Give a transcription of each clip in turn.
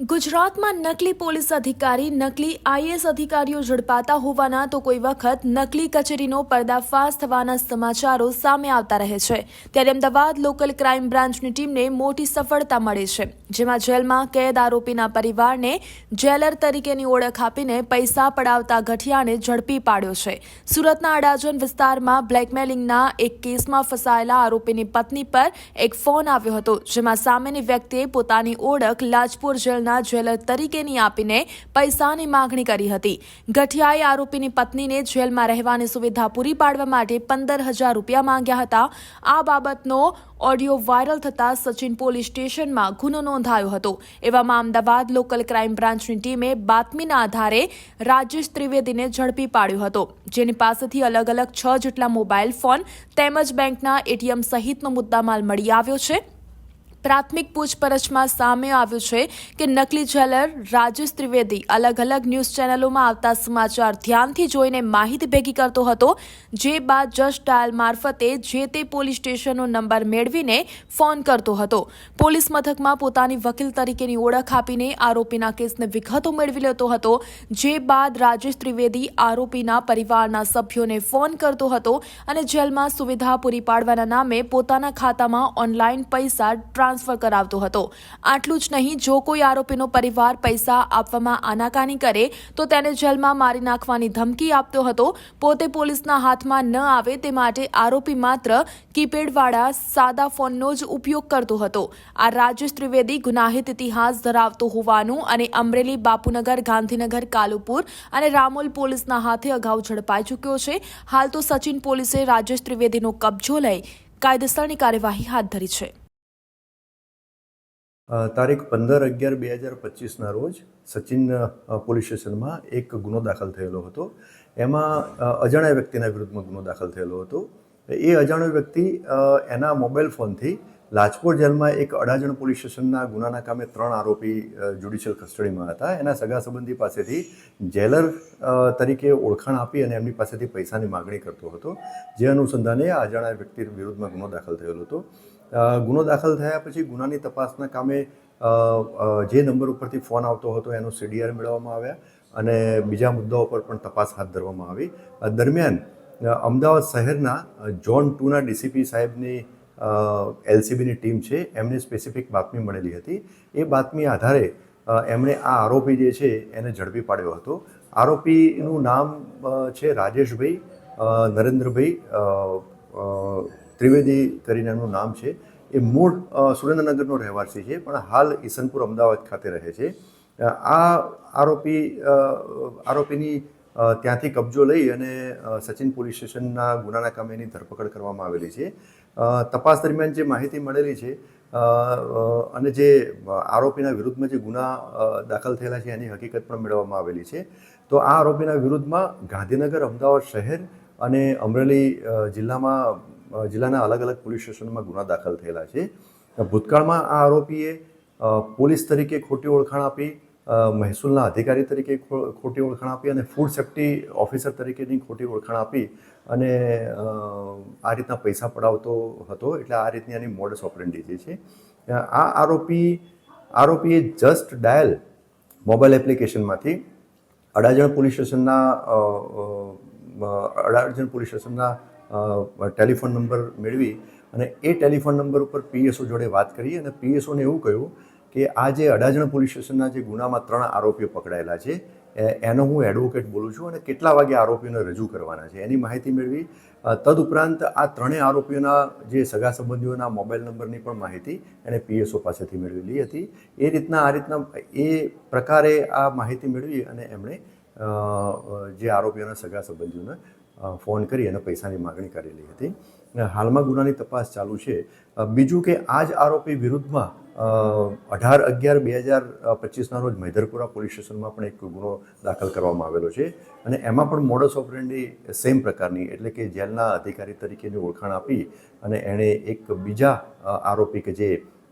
ગુજરાતમાં નકલી પોલીસ અધિકારી, નકલી આઈએસ અધિકારીઓ ઝડપાતા હોવાના તો કોઈ વખત નકલી કચેરીનો પર્દાફાશ થવાના સમાચારો સામે આવતા રહે છે. ત્યારે અમદાવાદ લોકલ ક્રાઇમ બ્રાન્ચની ટીમને મોટી સફળતા મળી છે. જેમાં જેલમાં કેદ આરોપીના પરિવારને જેલર તરીકેની ઓળખ આપીને પૈસા પડાવતા ગઠિયાને ઝડપી પાડ્યો છે. સુરતના અડાજણ વિસ્તારમાં બ્લેકમેલિંગના એક કેસમાં ફસાયેલા આરોપીની પત્ની પર એક ફોન આવ્યો હતો, જેમાં સામેની વ્યક્તિએ પોતાની ઓળખ લાજપુર જેલના જેલર તરીકેની આપીને પૈસાની માગણી કરી હતી. ગઠિયાએ આરોપીની પત્નીને જેલમાં રહેવાની સુવિધા પૂરી પાડવા માટે પંદર હજાર રૂપિયા માંગ્યા હતા. આ બાબતનો ઓડિયો વાયરલ થતાં સચિન પોલીસ સ્ટેશનમાં ગુનો નોંધાયો હતો. એવામાં અમદાવાદ લોકલ ક્રાઇમ બ્રાન્ચની ટીમે બાતમીના આધારે રાજેશ ત્રિવેદીને ઝડપી પાડ્યો હતો, જેની પાસેથી અલગ અલગ છ જેટલા મોબાઈલ ફોન તેમજ બેંકના એટીએમ સહિતનો મુદ્દામાલ મળી આવ્યો છે. પ્રાથમિક પૂછપરછમાં સામે આવ્યું છે કે નકલી જેલર રાજેશ ત્રિવેદી અલગ અલગ ન્યૂઝ ચેનલોમાં આવતા સમાચાર ધ્યાનથી જોઈને માહિતી ભેગી કરતો હતો, જે બાદ જસ્ટ ડાયલ મારફતે જે તે પોલીસ સ્ટેશનનો નંબર મેળવીને ફોન કરતો હતો. પોલીસ મથકમાં પોતાની વકીલ તરીકેની ઓળખ આપીને આરોપીના કેસને વિગતો મેળવી લેતો હતો, જે બાદ રાજેશ ત્રિવેદી આરોપીના પરિવારના સભ્યોને ફોન કરતો હતો અને જેલમાં સુવિધા પૂરી પાડવાના નામે પોતાના ખાતામાં ઓનલાઈન પૈસા ટ્રાન્સફર કરાવતો હતો. આટલું જ નહીં, જો કોઈ આરોપીનો પરિવાર પૈસા આપવામાં આનાકાની કરે, તો તેને જેલમાં મારી નાખવાની ધમકી આપતો હતો. પોતે પોલીસના હાથમાં ન આવે તે માટે આરોપી માત્ર કીપેડવાળા સાદા ફોનનો જ ઉપયોગ કરતો હતો. આ રાજેશ ત્રિવેદી ગુનાહિત ઇતિહાસ ધરાવતો હોવાનું અને અમરેલી, બાપુનગર, ગાંધીનગર, કાલુપુર અને રામોલ પોલીસના હાથે અગાઉ ઝડપાઈ ચૂક્યો છે. હાલ તો સચિન પોલીસે રાજેશ ત્રિવેદીનો કબજો લઈ કાયદેસરની કાર્યવાહી હાથ ધરી છે. તારીખ પંદર અગિયાર બે હજાર પચીસના રોજ સચિન પોલીસ સ્ટેશનમાં એક ગુનો દાખલ થયેલો હતો. એમાં અજાણ્યા વ્યક્તિના વિરુદ્ધમાં ગુનો દાખલ થયેલો હતો. એ અજાણ્યો વ્યક્તિ એના મોબાઈલ ફોનથી લાજપોર જેલમાં એક અડાજણ પોલીસ સ્ટેશનના ગુનાના કામે ત્રણ આરોપી જ્યુડિશિયલ કસ્ટડીમાં હતા. એના સગા સંબંધી પાસેથી જેલર તરીકે ઓળખાણ આપી અને એમની પાસેથી પૈસાની માગણી કરતો હતો. જે અનુસંધાને આ અજાણ્યા વ્યક્તિ વિરુદ્ધમાં ગુનો દાખલ થયેલો હતો. ગુનો દાખલ થયા પછી ગુનાની તપાસના કામે જે નંબર ઉપરથી ફોન આવતો હતો એનો સીડીઆર મેળવવામાં આવ્યા અને બીજા મુદ્દાઓ પર પણ તપાસ હાથ ધરવામાં આવી. દરમિયાન અમદાવાદ શહેરના ઝોન ટુના ડીસીપી સાહેબની એલસીબીની ટીમ છે, એમને સ્પેસિફિક બાતમી મળેલી હતી. એ બાતમી આધારે એમણે આ આરોપી જે છે એને ઝડપી પાડ્યો હતો. આરોપીનું નામ છે રાજેશભાઈ નરેન્દ્રભાઈ ત્રિવેદી કરીને એમનું નામ છે. એ મૂળ સુરેન્દ્રનગરનો રહેવાસી છે, પણ હાલ ઈસનપુર અમદાવાદ ખાતે રહે છે. આ આરોપી આરોપીની ત્યાંથી કબજો લઈ અને સચિન પોલીસ સ્ટેશનના ગુનાના કામે એની ધરપકડ કરવામાં આવેલી છે. તપાસ દરમિયાન જે માહિતી મળેલી છે અને જે આરોપીના વિરુદ્ધમાં જે ગુના દાખલ થયેલા છે, એની હકીકત પણ મેળવવામાં આવેલી છે. તો આ આરોપીના વિરુદ્ધમાં ગાંધીનગર, અમદાવાદ શહેર અને અમરેલી જિલ્લામાં જિલ્લાના અલગ અલગ પોલીસ સ્ટેશનમાં ગુના દાખલ થયેલા છે. ભૂતકાળમાં આ આરોપીએ પોલીસ તરીકે ખોટી ઓળખાણ આપી મહેસૂલના અધિકારી તરીકે ખોટી ઓળખાણ આપી અને ફૂડ સેફ્ટી ઓફિસર તરીકેની ખોટી ઓળખાણ આપી અને આ રીતના પૈસા પડાવતો હતો. એટલે આ રીતની એની મોડસ ઓપરેન્ડી જે છે. આ આરોપી, આરોપીએ જસ્ટ ડાયલ મોબાઈલ એપ્લિકેશનમાંથી અડાજણ પોલીસ સ્ટેશનના અડાજણ પોલીસ સ્ટેશનના ટેલિફોન નંબર મેળવી અને એ ટેલિફોન નંબર ઉપર પીએસઓ જોડે વાત કરી અને પીએસઓને એવું કહ્યું કે આ જે અડાજણ પોલીસ સ્ટેશનના જે ગુનામાં ત્રણ આરોપીઓ પકડાયેલા છે એનો હું એડવોકેટ બોલું છું અને કેટલા વાગે આરોપીઓને રજૂ કરવાના છે. એની માહિતી મેળવી. તદુપરાંત આ ત્રણેય આરોપીઓના જે સગા સંબંધીઓના મોબાઈલ નંબરની પણ માહિતી એણે પીએસઓ પાસેથી મેળવેલી હતી. એ રીતના, આ રીતના એ પ્રકારે આ માહિતી મેળવી અને એમણે જે આરોપીઓના સગા સંબંધીઓને ફોન કરી અને પૈસાની માગણી કરેલી હતી. હાલમાં ગુનાની તપાસ ચાલુ છે. બીજું કે આ જ આરોપી વિરુદ્ધમાં અઢાર અગિયાર બે હજાર પચીસના રોજ મૈધરપુરા પોલીસ સ્ટેશનમાં પણ એક ગુનો દાખલ કરવામાં આવેલો છે. અને એમાં પણ મોડસ ઓપરેન્ડી સેમ પ્રકારની, એટલે કે જેલના અધિકારી તરીકેની ઓળખાણ આપી અને એણે એક બીજા આરોપી કે જે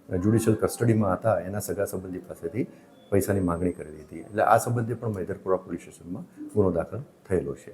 જ્યુડિશિયલ કસ્ટડીમાં હતા, એના સગા સંબંધી પાસેથી પૈસાની માગણી કરેલી હતી એટલે આ સંબંધે પણ મૈધરપુરા પોલીસ સ્ટેશનમાં ગુનો દાખલ થયેલો છે.